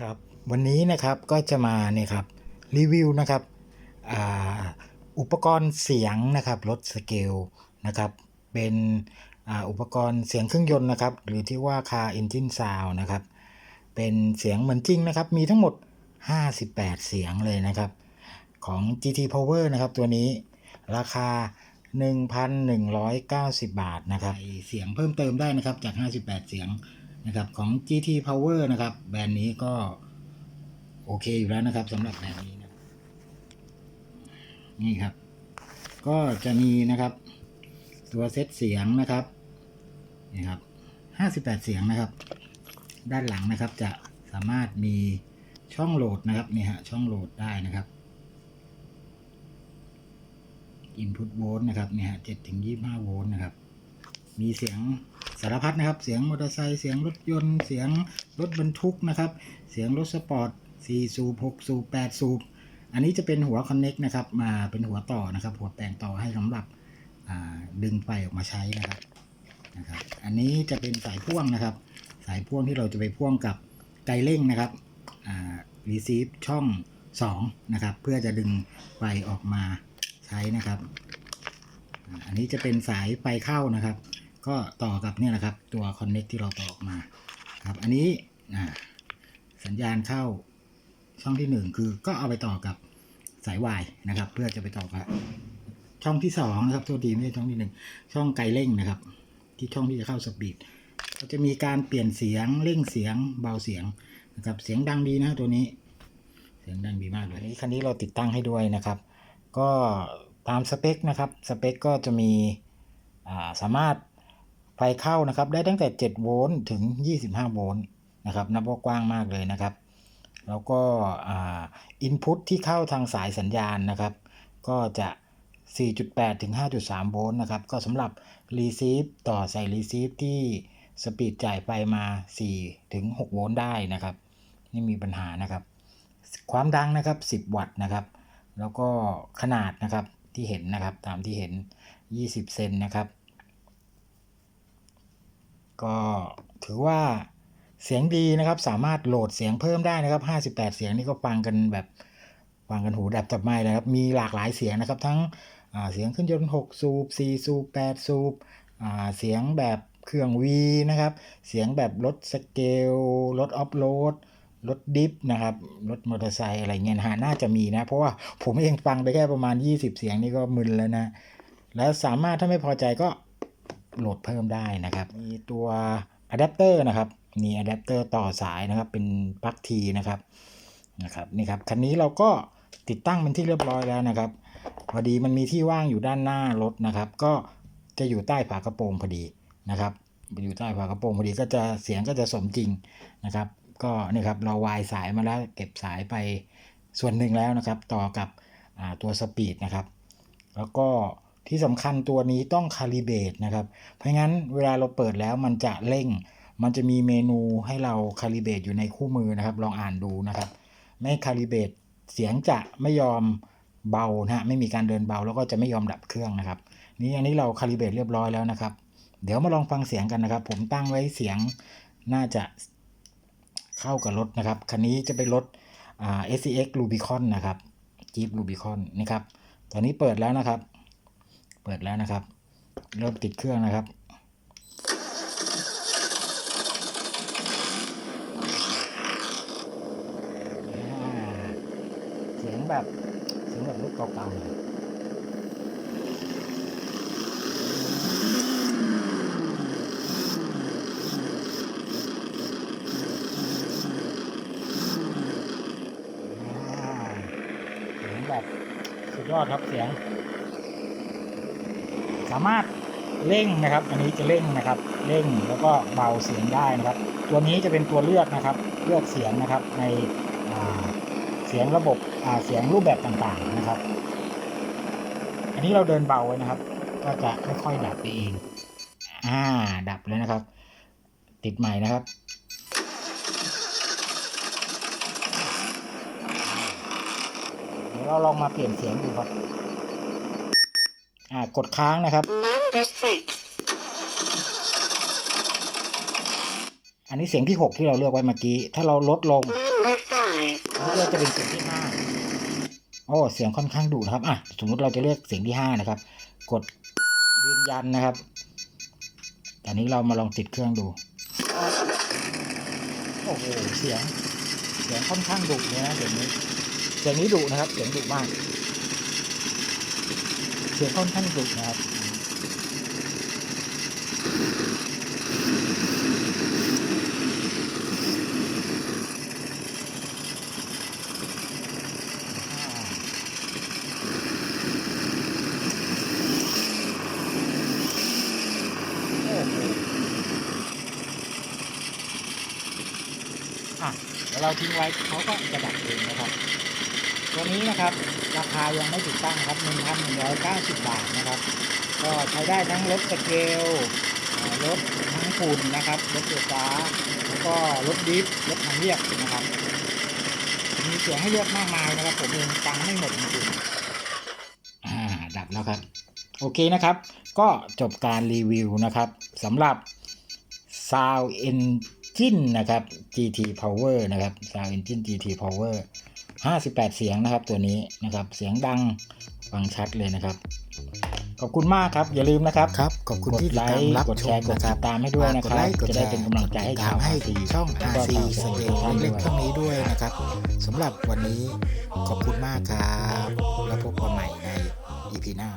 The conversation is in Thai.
ครับวันนี้นะครับก็จะมาเนี่ยครับรีวิวนะครับอ,อุปกรณ์เสียงนะครับลดสเกลนะครับเป็นอ,อุปกรณ์เสียงเครื่องยนต์นะครับ หรือที่ว่า Car Engine Sound นะครับ เป็นเสียงเหมือนจริงนะครับ มีทั้งหมด 58 เสียงเลยนะครับ ของ GT Power นะครับ ตัวนี้ราคา 1,190 บาทนะครับ เสียงเพิ่มเติมได้นะครับจาก 58 เสียง นะครับของ GT Power นะครับ แบรนด์นี้ก็โอเคอยู่แล้วนะครับสำหรับแบรนด์นี้นะนี่ครับ ก็จะมีนะครับ ตัวเซตเสียงนะครับนี่ครับ58เสียงนะครับ ด้านหลังนะครับจะสามารถมีช่องโหลดนะครับนี่ฮะช่องโหลดได้นะครับ Input Volt นะครับเนี่ย7ถึง25โวลต์นะครับ มีเสียง สารพัดนะครับ เสียงมอเตอร์ไซค์เสียงรถยนต์เสียงรถบรรทุกนะครับ เสียงรถสปอร์ต4สูบ6สูบ8สูบอันนี้จะเป็นหัวคอนเน็กนะครับมาเป็นหัวต่อนะครับ หัวแปลงต่อให้สำหรับดึงไฟออกมาใช้นะครับนะครับ อันนี้จะเป็นสายพ่วงนะครับ สายพ่วงที่เราจะไปพ่วงกับไกเร่งนะครับรีซีฟช่อง 2 นะครับ เพื่อจะดึงไฟออกมาใช้นะครับ อันนี้จะเป็นสายไฟเข้านะครับ ก็ต่อกับเนี่ยนะครับ ตัว Connect ที่เราต่อออกมาครับอันนี้อ่าสัญญาณเข้าช่องที่หนึ่งคือก็เอาไปต่อกับสายวายนะครับ เพื่อจะไปต่อกับช่องที่สองนะครับตัวดีไม่ใช่ช่องที่หนึ่งช่องไกลเร่งนะครับ ที่ช่องที่จะเข้าสปีดก็จะมีการเปลี่ยนเสียงเร่งเสียงเบาเสียงนะครับเสียงดังดีนะตัวนี้ เสียงดังดีมากเลยอันนี้คันนี้เราติดตั้งให้ด้วยนะครับ ก็ตามสเปคนะครับสเปคก็จะมีอ่าสามารถ ไฟเข้านะครับ ได้ตั้งแต่ 7 โวลต์ถึง 25 โวลต์นะครับนับว่ากว้างมากเลยนะครับ แล้วก็อินพุตที่เข้าทางสายสัญญาณนะครับ ก็จะ 4.8 ถึง 5.3 โวลต์นะครับ ก็สำหรับ Receive ต่อใส่ Receive ที่สปีดจ่ายไฟมา 4 ถึง 6 โวลต์ได้นะครับ ไม่มีปัญหานะครับ ความดังนะครับ 10 วัตต์นะครับ แล้วก็ขนาดนะครับที่เห็นนะครับตามที่เห็น 20 เซนนะครับ ก็ถือว่าเสียงดีนะครับ สามารถโหลดเสียงเพิ่มได้นะครับ 58 เสียงนี่ก็ฟังกันแบบฟังกันหูดับตับไม้เลยครับ มีหลากหลายเสียงนะครับ ทั้งเสียงเครื่องยนต์ 6 สูบ 4 สูบ 8 สูบ เสียงแบบเครื่อง V นะครับ เสียงแบบรถสเกล รถออฟโรด รถดิฟนะครับ รถมอเตอร์ไซค์อะไรเงี้ยนะน่าจะมีนะ เพราะว่าผมเองฟังไปแค่ประมาณ 20 เสียงนี่ก็มึนแล้วนะ แล้วสามารถถ้าไม่พอใจก็ โหลดเพิ่มได้นะครับ มีตัวอะแดปเตอร์นะครับ มีอะแดปเตอร์ต่อสายนะครับ เป็นปลั๊กทีนะครับ นะครับนี่ครับ คันนี้เราก็ติดตั้งเป็นที่เรียบร้อยแล้วนะครับ พอดีมันมีที่ว่างอยู่ด้านหน้ารถนะครับ ก็จะอยู่ใต้ฝากระโปรงพอดีนะครับ อยู่ใต้ฝากระโปรงพอดีก็จะเสียงก็จะสมจริงนะครับ ก็นี่ครับเราวายสายมาแล้วเก็บสายไปส่วนหนึ่งแล้วนะครับ ต่อกับตัวสปีดนะครับ แล้วก็ ที่สำคัญตัวนี้ต้องคาลิเบตนะครับ เพราะงั้นเวลาเราเปิดแล้วมันจะเร่ง มันจะมีเมนูให้เราคาลิเบตอยู่ในคู่มือนะครับ ลองอ่านดูนะครับ ไม่คาลิเบตเสียงจะไม่ยอมเบานะไม่มีการเดินเบาแล้วก็จะไม่ยอมดับเครื่องนะครับ นี่อันนี้เราคาลิเบตเรียบร้อยแล้วนะครับ เดี๋ยวมาลองฟังเสียงกันนะครับ ผมตั้งไว้เสียงน่าจะเข้ากับรถนะครับคันนี้จะเป็นรถ SCX Rubicon นะครับ Jeep Rubicon นี่ครับ ตอนนี้เปิดแล้วนะครับ เปิดแล้วนะครับ เริ่มติดเครื่องนะครับ เสียงแบบ เสียงแบบรถเก่าๆเลยอ่าเสียงแบบสุดยอดครับเสียงามารถเร่งนะครับ อันนี้จะเร่งนะครับ เร่งแล้วก็เบาเสียงได้นะครับ ตัวนี้จะเป็นตัวเลือกนะครับ เลือกเสียงนะครับในเสียงระบบเสียงรูปแบบต่างๆนะครับ อันนี้เราเดินเบาไว้นะครับ ก็จะค่อยๆดับไปเอง อ่า ดับเลยนะครับ ติดใหม่นะครับเดี๋ยวเราลองมาเปลี่ยนเสียงดูครับ อ่ากดค้างนะครับ อันนี้เสียงที่ 6 ที่เราเลือกไว้เมื่อกี้ ถ้าเราลดลง Number นี่ก็จะเป็นเสียงที่ห้าโอ้เสียงค่อนข้างดุนะครับ อะ สมมุติเราจะเลือกเสียงที่ห้านะครับ กดยืนยันนะครับอันนี้เรามาลองติดเครื่องดู โอ้โห เสียง เสียงค่อนข้างดุเลยนะเสียงนี้ เสียงนี้ดุนะครับ เสียงดุมาก เสียงค่อนข้างดุนะครับอะเราทิ้งไว้เขาก็จะดับเองนะครับ ตัวนี้นะครับราคายังไม่ติดตั้งครับ1,190 บาทนะครับ ก็ใช้ได้ทั้งรถสเกลรถทั้งฝุ่นนะครับรถไฟฟ้าแล้วก็รถดิฟรถทางเรียบนะครับ มีเสียงให้เลือกมากมายนะครับ ผมเองฟังไม่หมดจริงๆอ่าดับแล้วครับ โอเคนะครับ ก็จบการรีวิวนะครับสำหรับ Sound Engine นะครับ GT Power นะครับ Sound Engine GT Power 58 เสียงนะครับตัวนี้นะครับ เสียงดังฟังชัดเลยนะครับ ขอบคุณมากครับ อย่าลืมนะครับครับขอบคุณที่กดติดไลตามค์รับกดชแชมร์กดนะคติรับดตามให้ด้วยนะคกรับไลค์กดจะแชได้ร์เป็นกำลังใจให้ติดชาตาวมให้ RC ช่องแล้วก็ RC ชาวสโซเตเชียลท่านเล็ด้กวยช่องนี้ด้วยนะครับสำหรับวันนี้ขอบคุณมากครับ แล้วพบกันใหม่ใน EP หน้า